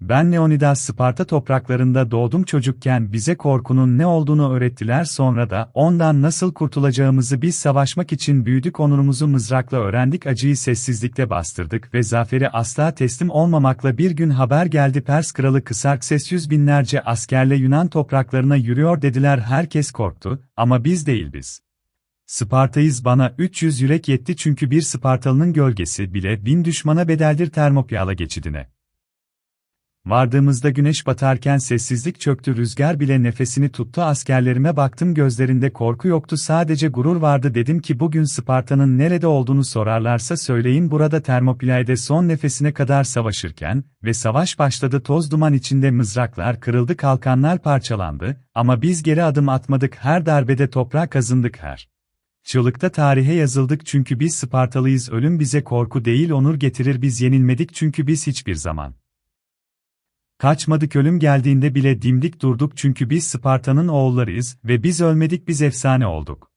Ben Leonidas Sparta topraklarında doğdum çocukken bize korkunun ne olduğunu öğrettiler sonra da ondan nasıl kurtulacağımızı biz savaşmak için büyüdük onurumuzu mızrakla öğrendik acıyı sessizlikle bastırdık ve zaferi asla teslim olmamakla bir gün haber geldi Pers kralı Kısarkses yüz binlerce askerle Yunan topraklarına yürüyor dediler herkes korktu ama biz değil biz. Sparta'yız bana 300 yürek yetti çünkü bir Spartalı'nın gölgesi bile bin düşmana bedeldir Termopyala geçidine. Vardığımızda güneş batarken sessizlik çöktü rüzgar bile nefesini tuttu askerlerime baktım gözlerinde korku yoktu sadece gurur vardı dedim ki bugün Sparta'nın nerede olduğunu sorarlarsa söyleyin burada Termopylae'de son nefesine kadar savaşırken ve savaş başladı toz duman içinde mızraklar kırıldı kalkanlar parçalandı ama biz geri adım atmadık her darbede toprağa kazındık her. Çığlıkta tarihe yazıldık çünkü biz Spartalıyız ölüm bize korku değil onur getirir biz yenilmedik çünkü biz hiçbir zaman. Kaçmadık ölüm geldiğinde bile dimdik durduk çünkü biz Sparta'nın oğullarıyız ve biz ölmedik biz efsane olduk.